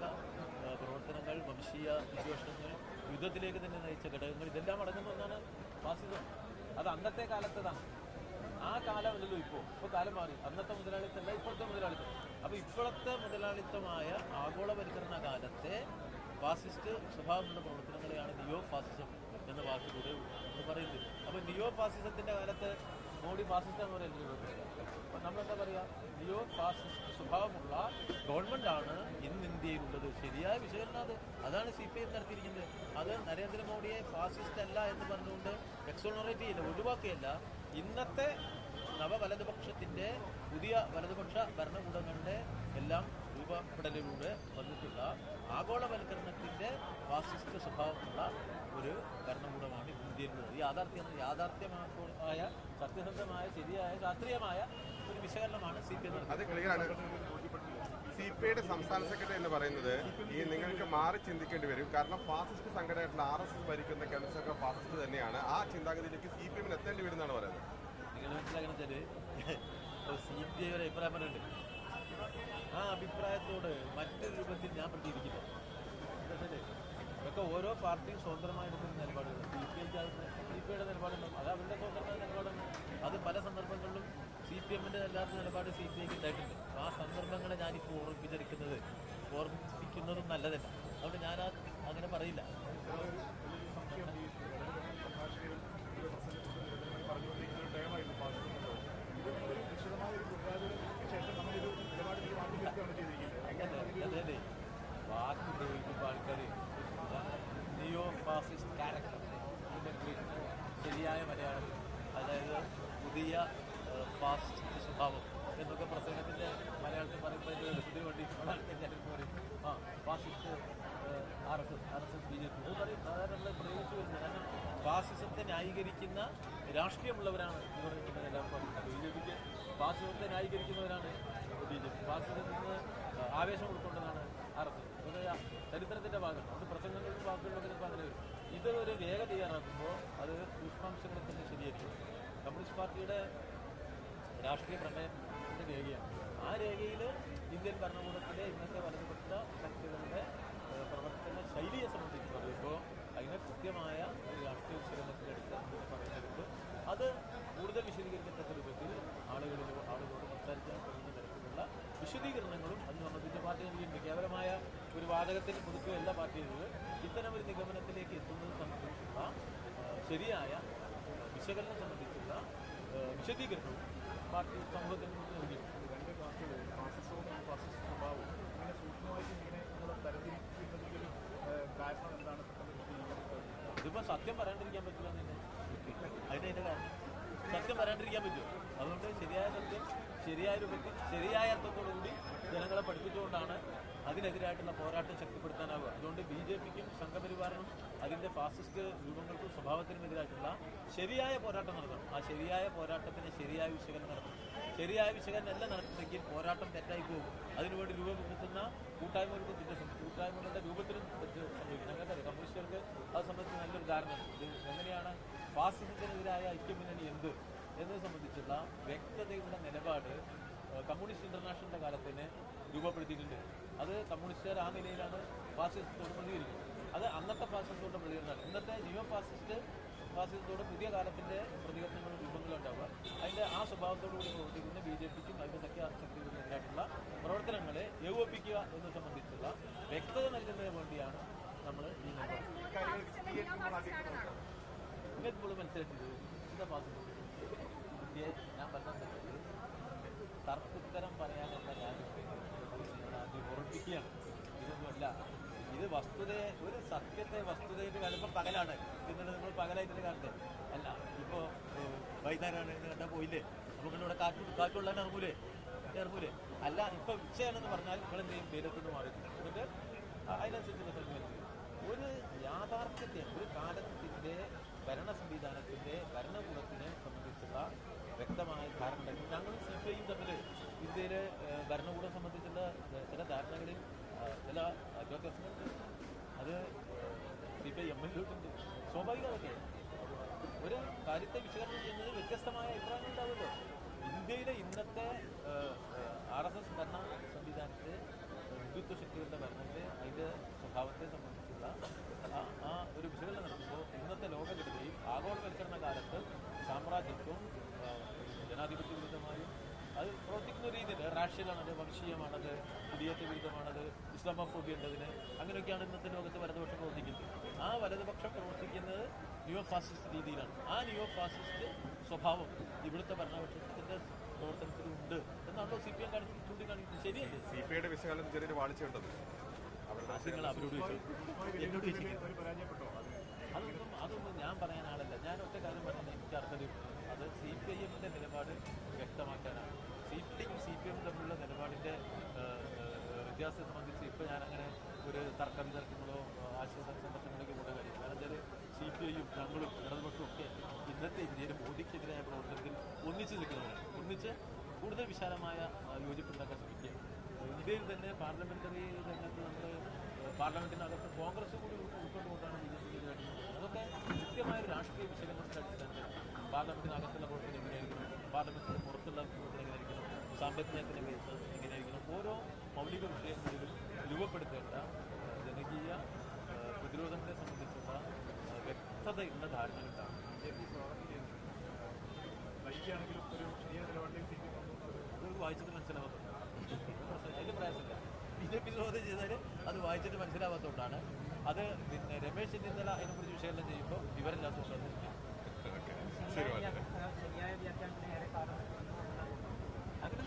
കൊലപാതക പ്രവർത്തനങ്ങൾ വംശീയ വിദ്വേഷങ്ങൾ യുദ്ധത്തിലേക്ക് തന്നെ നയിച്ച ഘടകങ്ങൾ ഇതെല്ലാം അടങ്ങുന്ന ഒന്നാണ് ഫാസിസം. അത് അന്നത്തെ കാലത്തതാണ്. ആ കാലമല്ലല്ലോ ഇപ്പോൾ ഇപ്പോൾ കാലം മാറി. അന്നത്തെ മുതലാളിത്തമല്ല ഇപ്പോഴത്തെ മുതലാളിത്തം. അപ്പോൾ ഇപ്പോഴത്തെ മുതലാളിത്തമായ ആഗോളവൽക്കരണ കാലത്തെ ഫാസിസ്റ്റ് സ്വഭാവമുള്ള പ്രവർത്തനങ്ങളെയാണ് നിയോ ഫാസിസം എന്ന വാക്കിലൂടെ പറയുന്നത്. അപ്പോൾ നിയോ ഫാസിസത്തിന്റെ കാലത്ത് മോഡി ഫാസിസ്റ്റ് എന്ന് പറയുന്നത് അപ്പം നമ്മളെന്താ പറയുക ജിയോ ഫാസിസ്റ്റ് സ്വഭാവമുള്ള ഗവൺമെന്റാണ് ഇന്ന് ഇന്ത്യയിലുള്ളത്. ശരിയായ വിശകലനം അത്. അതാണ് സി പി എം നടത്തിയിരിക്കുന്നത്. അത് നരേന്ദ്രമോദിയെ ഫാസിസ്റ്റ് അല്ല എന്ന് പറഞ്ഞുകൊണ്ട് എക്സോണറേറ്റ് ചെയ്യില്ല ഒഴിവാക്കുകയല്ല. ഇന്നത്തെ നവ നവവലതുപക്ഷത്തിന്റെ പുതിയ വലതുപക്ഷ ഭരണകൂടങ്ങളുടെ എല്ലാം രൂപപ്പെടലിലൂടെ വന്നിട്ടുള്ള ആഗോളവൽക്കരണത്തിന്റെ ഫാസിസ്റ്റ് സ്വഭാവമുള്ള ഒരു ഭരണകൂടമാണ് ഇന്ത്യയിലുള്ളത് ഈ യാഥാർത്ഥ്യം യാഥാർത്ഥ്യമായ സത്യസന്ധമായ ശരിയായ ശാസ്ത്രീയമായ ഒരു വിശകലനമാണ് സി പി അത് ക്ലിയറാണ്. സി പി ഐയുടെ സംസ്ഥാന സെക്രട്ടറി എന്ന് പറയുന്നത് ഈ നിങ്ങൾക്ക് മാറി ചിന്തിക്കേണ്ടി വരും. കാരണം ഫാസിസ്റ്റ് സംഘടനയായിട്ടുള്ള ആർ എസ് എസ് ഭരിക്കുന്ന കേന്ദ്ര സർക്കാർ ഫാസിസ്റ്റ് തന്നെയാണ്. ആ ചിന്താഗതിയിലേക്ക് സി പി എമ്മിന് എത്തേണ്ടി വരും എന്നാണ് പറയുന്നത്. നിങ്ങൾ മനസ്സിലാക്കണം വെച്ചാൽ സി പി ഐ ഒരു അഭിപ്രായം പറഞ്ഞിട്ടുണ്ട് ആ അഭിപ്രായത്തോട് മറ്റൊരു രൂപത്തിൽ ഞാൻ പ്രതികരിക്കില്ല. ഇതൊക്കെ ഓരോ പാർട്ടിയും സ്വതന്ത്രമായെടുക്കുന്ന നിലപാടുകൾ സി പി ഐക്ക് സി പി ഐയുടെ നിലപാടുണ്ടാവും. അത് അവരുടെ സ്വതന്ത്രമായ നിലപാടാണ്. അത് പല സന്ദർഭങ്ങളിലും സി പി എമ്മിന്റെ അല്ലാത്ത നിലപാട് സി പി ഐക്ക് ഉണ്ടായിട്ടുണ്ട്. ആ സന്ദർഭങ്ങളെ ഞാനിപ്പോൾ ഓർമ്മിപ്പിച്ചെടുക്കുന്നത് ഓർമ്മിപ്പിക്കുന്നതും നല്ലതല്ല. അതുകൊണ്ട് ഞാൻ അങ്ങനെ പറയില്ല അതെ അതെ വാക്ക് ഉപയോഗിക്കുമ്പോൾ ആൾക്കാർ നിയോ ഫാസിസ്റ്റ് ക്യാരക്ടർ ശരിയായ മലയാളം അതായത് പുതിയ ഫാസ്റ്റ് സ്വഭാവം എന്നൊക്കെ പ്രസംഗത്തിന്റെ മലയാളത്തിൽ അതിന്റെ എളുപ്പത്തിന് വേണ്ടി പറയും ആ fascist R S S R S S B J P. അത് പറയും സാധാരണ പ്രയോഗിച്ചു വരുന്നത് കാരണം ഫാസിസത്തെ ന്യായീകരിക്കുന്ന രാഷ്ട്രീയമുള്ളവരാണ് ഇവർ എല്ലാവർക്കും ബി ജെ പിക്ക് ഫാസിസത്തെ ന്യായീകരിക്കുന്നവരാണ് ബി ജെ പി. ഫാസിസത്തിൽ നിന്ന് ആവേശം ഉൾക്കൊണ്ടതാണ് ആർ എസ് എസ് ചരിത്രത്തിന്റെ ഭാഗം അത് പ്രസംഗങ്ങളിലും വാക്കുകളിലൊക്കെ ചിലപ്പോൾ അങ്ങനെ വരും. ഇത് വേഗ തയ്യാറാക്കുമ്പോൾ അത് സൂക്ഷ്മാംശങ്ങളെ തന്നെ ശരിയായിരിക്കും കമ്മ്യൂണിസ്റ്റ് പാർട്ടിയുടെ രാഷ്ട്രീയ പ്രമേയത്തിന്റെ രേഖയാണ്. ആ രേഖയിൽ ഇന്ത്യൻ ഭരണകൂടത്തിലെ ഇന്നത്തെ വലതുപക്ഷ ശക്തികളുടെ പ്രവർത്തന ശൈലിയെ സംബന്ധിച്ച് പറയുമ്പോൾ അതിനെ കൃത്യമായ ഒരു രാഷ്ട്രീയ വിശകലനത്തിലെടുത്ത് പറയുന്നത് അത് കൂടുതൽ വിശദീകരിക്കത്തക്ക രൂപത്തിൽ ആളുകളിൽ ആളുകളോട് സംസാരിക്കാൻ കഴിയുന്ന തരത്തിലുള്ള വിശദീകരണങ്ങളും അത് സംബന്ധിച്ച പാർട്ടി നൽകിയിട്ടുണ്ട് കേവലമായ ഒരു വാചകത്തിൽ പുതുക്കുക എല്ലാ പാർട്ടികളും ഇത്തരം ഒരു നിഗമനത്തിലേക്ക് എത്തുന്നത് സംബന്ധിച്ചുള്ള ശരിയായ വിശകലനം സംബന്ധിച്ചുള്ള വിശദീകരണവും പാർട്ടി സമൂഹത്തിന് മുന്നിൽ നൽകിയിട്ടുണ്ട്. രണ്ട് പാർട്ടികളും സ്വഭാവവും ഇങ്ങനെ സൂക്ഷ്മമായിട്ട് ഇങ്ങനെ നമ്മൾ കാരണം എന്താണ്? ഇതിപ്പോൾ സത്യം പറയാണ്ടിരിക്കാൻ പറ്റില്ല അതിന്റെ അതിന്റെ കാരണം. സത്യം പറയാണ്ടിരിക്കാൻ പറ്റുമോ? അതുകൊണ്ട് ശരിയായ സത്യം ശരിയായ രൂപത്തിൽ ശരിയായ അർത്ഥത്തോടുകൂടി ജനങ്ങളെ പഠിപ്പിച്ചുകൊണ്ടാണ് അതിനെതിരായിട്ടുള്ള പോരാട്ടം ശക്തിപ്പെടുത്താനാവുക. അതുകൊണ്ട് ബി ജെ പിക്കും സംഘപരിവാറിനും അതിന്റെ ഫാസിസ്റ്റ് രൂപങ്ങൾക്കും സ്വഭാവത്തിനും എതിരായിട്ടുള്ള ശരിയായ പോരാട്ടം നടത്തണം. ആ ശരിയായ പോരാട്ടത്തിന് ശരിയായ വിശകലനം നടത്തണം. ശരിയായ വിശകലനം എല്ലാം നടത്തുന്നെങ്കിൽ പോരാട്ടം തെറ്റായി പോകും. അതിനുവേണ്ടി രൂപപ്പെടുത്തുന്ന കൂട്ടായ്മകൾക്ക് സംഭവിക്കും. കൂട്ടായ്മകളുടെ രൂപത്തിലും തെറ്റ് സംഭവിക്കും. ഞങ്ങൾക്കറിയാം കമ്മ്യൂണിസ്റ്റുകൾക്ക് അത് സംബന്ധിച്ച് നല്ലൊരു ധാരണയുണ്ട് ഇത് എങ്ങനെയാണ് ഫാസിസത്തിനെതിരായ ഐക്യമുന്നണി എന്ത്? എന്നത് സംബന്ധിച്ചുള്ള വ്യക്തതയുടെ നിലപാട് കമ്മ്യൂണിസ്റ്റ് ഇന്റർനാഷണലിന്റെ കാലത്തിന് രൂപപ്പെടുത്തിയിട്ടുണ്ട്. അത് കമ്മ്യൂണിസ്റ്റുകാർ ആ നിലയിലാണ് ഫാസിസത്തോട് പ്രതികരിക്കുന്നത്. അത് അന്നത്തെ ഫാസിസത്തോട് പ്രതികരണമാണ്. ഇന്നത്തെ ന്യൂ ഫാസിസ്റ്റ് ഫാസിസത്തോട് പുതിയ കാലത്തിന്റെ പ്രതികരണങ്ങളും രൂപങ്ങളും ഉണ്ടാവുക അതിന്റെ ആ സ്വഭാവത്തോടു കൂടി പ്രവർത്തിക്കുന്ന ബി ജെ പിക്കും അതിന്റെ സഖ്യ ശക്തികൾക്കെതിരായിട്ടുള്ള പ്രവർത്തനങ്ങളെ ഏകോപിപ്പിക്കുക എന്ന് സംബന്ധിച്ചുള്ള വ്യക്തത നൽകുന്നതിന് വേണ്ടിയാണ് നമ്മൾ ഈ ആദ്യം നിങ്ങൾക്ക് ഇപ്പോൾ മനസ്സിലാക്കിയത്? ഇന്നത്തെ ഫാസിസ്റ്റ്. ഞാൻ പറഞ്ഞത് തർക്കുത്തരം പറയാനല്ല ഞാൻ ഉറപ്പിക്കുകയാണ് ഇതൊന്നുമല്ല. ഇത് വസ്തുതയെ ഒരു സത്യത്തെ വസ്തുതയായിട്ട് കാണുമ്പോൾ പകലാണ് എന്നുള്ളത് നമ്മൾ പകലായിട്ട് കാണട്ടെ അല്ല ഇപ്പോൾ വൈകുന്നേരമാണ് എന്ന് കണ്ടാൽ പോയില്ലേ? നമുക്ക് ഇവിടെ കാറ്റ് കാറ്റുള്ളതിന് ഇറങ്ങൂലേ? ഇറങ്ങൂലേ? അല്ല ഇപ്പോൾ ഉച്ചയാണെന്ന് പറഞ്ഞാൽ നിങ്ങൾ എന്ത് ചെയ്യും? വെയിലത്തുനിന്ന് മാറി എന്നിട്ട് അതിനനുസരിച്ചുള്ള ഒരു യാഥാർത്ഥ്യത്തെ ഒരു കാലത്തിന്റെ ഭരണ സംവിധാനത്തിന്റെ ഭരണകൂടത്തിനെ സംബന്ധിച്ചുള്ള വ്യക്തമായ ധാരണ. ഞങ്ങളും സി പി ഐയും തമ്മിൽ ഇന്ത്യയിലെ ഭരണകൂടം സംബന്ധിച്ചുള്ള ചില ധാരണകളിൽ ചില അഡ്വക്കേറ്റ്സുണ്ട് അത് സി പി ഐ എം ഉണ്ട് സ്വാഭാവികമൊക്കെ ഒരു കാര്യത്തെ വിശകലനം ചെയ്യുന്നത് വ്യത്യസ്തമായ അഭിപ്രായങ്ങൾ ഉണ്ടാവുമല്ലോ ഇന്ത്യയിലെ ഇന്നത്തെ ആർ എസ് എസ് ഭരണ സംവിധാനത്തെ ഹിന്ദുത്വ ശക്തികളുടെ ഭരണത്തെ സ്വഭാവത്തെ സംബന്ധിച്ചുള്ള ആ ഒരു വിശകലനം നടത്തുമ്പോൾ ഇന്നത്തെ ലോകഘടനയും ആഗോളവൽക്കരണ കാലത്ത് സാമ്രാജ്യത്വം അത് പ്രവർത്തിക്കുന്ന രീതിയിൽ റാഷ്യലാണത് വംശീയമാണത് കുടിയേറ്റ വിരുദ്ധമാണത് ഇസ്ലാമോഫോബിയ ഉണ്ടതിന് അങ്ങനെയൊക്കെയാണ് ഇന്നത്തെ ലോകത്ത് വലതുപക്ഷം പ്രവർത്തിക്കുന്നത്. ആ വലതുപക്ഷം പ്രവർത്തിക്കുന്നത് ന്യൂ ഫാസിസ്റ്റ് രീതിയിലാണ്. ആ ന്യൂ ഫാസിസ്റ്റ് സ്വഭാവം ഇവിടുത്തെ ഭരണപക്ഷത്തിന്റെ പ്രവർത്തനത്തിലുണ്ട് എന്നാണല്ലോ സി പി എം കാണിച്ച് ചൂണ്ടിക്കാണിക്കുന്നത്. ശരിയല്ലേ? സി പി ഐയുടെ വിശകലനം ചെറിയൊരു വാളിച്ചുണ്ടത് നിങ്ങൾ അവരോട് എന്നോട് അതൊന്നും അതൊന്നും ഞാൻ പറയാൻ ആളല്ല. ഞാൻ ഒറ്റ കാര്യം പറഞ്ഞാൽ എനിക്ക് അർത്ഥം അത് സി പി ഐ എമ്മിന്റെ നിലപാട് വ്യക്തമാക്കാനാണ്. സി പി ഐയും സി പി എമ്മും തമ്മിലുള്ള നിലപാടിന്റെ വ്യത്യാസത്തെ സംബന്ധിച്ച് ഇപ്പോൾ ഞാനങ്ങനെ ഒരു തർക്ക വിതർക്കങ്ങളോ ആശയ സംഘർഷങ്ങളിലേക്ക് പോകേണ്ട കാര്യം കാരണം വെച്ചാൽ സി പി ഐയും ഞങ്ങളും ഇടതുപക്ഷവും ഒക്കെ ഇന്നത്തെ ഇന്ത്യയിൽ മോദിക്കെതിരായ പ്രവർത്തനത്തിൽ ഒന്നിച്ച് നിൽക്കുന്നവരാണ്. ഒന്നിച്ച് കൂടുതൽ വിശാലമായ യോജിപ്പുണ്ടാക്കാൻ ശ്രമിക്കുക. ഇന്ത്യയിൽ തന്നെ പാർലമെന്ററി രംഗത്ത് നമ്മൾ പാർലമെന്റിനകത്ത് കോൺഗ്രസ് കൂടി ഉൾ- ഉൾക്കൊണ്ടുകൊണ്ടാണ് ബി ജെ പിക്ക് വേണ്ടത് അതൊക്കെ കൃത്യമായ ഒരു രാഷ്ട്രീയ വിശകലനത്തിന്റെ അടിസ്ഥാനത്തിൽ പാർലമെന്റിനകത്തുള്ള പ്രവർത്തനം എങ്ങനെയായിരിക്കണം? പാർലമെന്റിന് പുറത്തുള്ള പ്രവർത്തനം എങ്ങനെയായിരിക്കണം? സാമ്പത്തിക എങ്ങനെയായിരിക്കണം? ഓരോ മൗലിക വിഷയങ്ങളിലും രൂപപ്പെടുത്തേണ്ട ജനകീയ പ്രതിരോധത്തെ സംബന്ധിച്ചുള്ള വ്യക്തതയുള്ള ധാരണകളുണ്ടാകും ബി ജെ ഒരു അത് വായിച്ചിട്ട് മനസ്സിലാവാത്തത് അതിന്റെ പ്രയാസമില്ല. ബി ജെ പി ചെയ്താൽ അത് വായിച്ചിട്ട് മനസ്സിലാവാത്തതുകൊണ്ടാണ്. അത് പിന്നെ രമേശ് ചെന്നിത്തല അതിനെക്കുറിച്ച് വിശകലനം ചെയ്യുമ്പോൾ വിവരമില്ലാത്തതുകൊണ്ടാണ്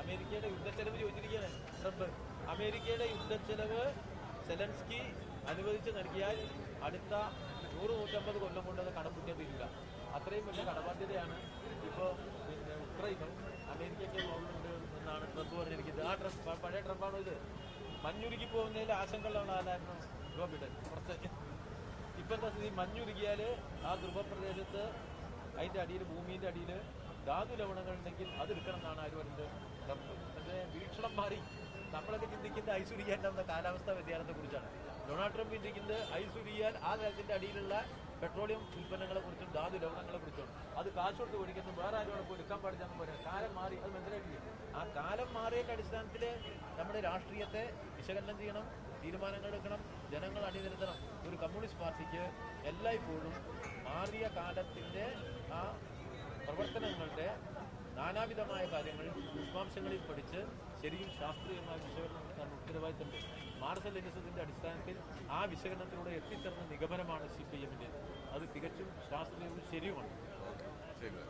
അമേരിക്കയുടെ യുദ്ധച്ചെലവ് ചോദിച്ചിരിക്കുകയാണ് ട്രംപ്. അമേരിക്കയുടെ യുദ്ധച്ചെലവ് സെലൻസ്കി അനുവദിച്ച് നൽകിയാൽ അടുത്ത നൂറ് നൂറ്റമ്പത് കൊല്ലം കൊണ്ട് അത് കടം തീരില്ല. അത്രയും വലിയ കടബാധ്യതയാണ് ഇപ്പോൾ പിന്നെ ഉക്രൈനും അമേരിക്കയ്ക്ക് പോകുന്നുണ്ട് എന്നാണ് ട്രംപ് പറഞ്ഞിരിക്കുന്നത്. ആ ട്രംപ് പഴയ ട്രംപാണോ ഇത്? മഞ്ഞുരുക്കി പോകുന്നതിൽ ആശങ്കയുള്ള ആളായിരുന്നു ജോ ബിഡൻ. കുറച്ച് ഇപ്പോഴത്തെ സ്ഥിതി മഞ്ഞുരുകിയാൽ ആ ധ്രുവപ്രദേശത്ത് അതിന്റെ അടിയിൽ ഭൂമിയുടെ അടിയിൽ ധാതു ലവണങ്ങൾ ഉണ്ടെങ്കിൽ അത് എടുക്കണം എന്നാണ് ആര് പറയുന്നത് വീക്ഷണം മാറി. നമ്മളൊക്കെ ചിന്തിക്കുന്നത് ഐശ്വര്യാന്റെ ഉരുകിയാണ്ടാവുന്ന കാലാവസ്ഥാ വ്യതിയാനത്തെ കുറിച്ചാണ്. ഡൊണാൾഡ് ട്രംപ് ചിന്തിക്കുന്നത് ഐശ്വര്യാൻ ആ രാജ്യത്തിന്റെ അടിയിലുള്ള പെട്രോളിയം ഉൽപ്പന്നങ്ങളെ കുറിച്ചും ധാതു ലവണങ്ങളെ കുറിച്ചും. അത് കാശ് കൊടുത്ത് മേടിക്കുന്നു വേറെ ആരോടൊപ്പം പോയി എടുക്കാൻ പാടില്ലെന്ന് പറയാം. കാലം മാറി അത് മനസ്സിലാക്കില്ലേ ആ കാലം മാറിയതിന്റെ അടിസ്ഥാനത്തിൽ നമ്മുടെ രാഷ്ട്രീയത്തെ വിശകലനം ചെയ്യണം തീരുമാനങ്ങൾ എടുക്കണം ജനങ്ങൾ അണിനിരത്തണം. ഒരു കമ്മ്യൂണിസ്റ്റ് പാർട്ടിക്ക് എല്ലായ്പ്പോഴും മാറിയ കാലത്തിന്റെ ആ പ്രവർത്തനങ്ങളുടെ നാനാവിധമായ കാര്യങ്ങൾ വിശ്വാംശങ്ങളിൽ പഠിച്ച് ശരിയും ശാസ്ത്രീയമായ വിശകലനം നടത്താൻ ഉത്തരവാദിത്തമുണ്ട് മാർസൽ ലിനിസത്തിന്റെ അടിസ്ഥാനത്തിൽ ആ വിശകലനത്തിലൂടെ എത്തിച്ചേർന്ന നിഗമനമാണ് സി പി എമ്മിന്റെ അത് തികച്ചും ശാസ്ത്രീയവും ശരിയുമാണ്. ശരി.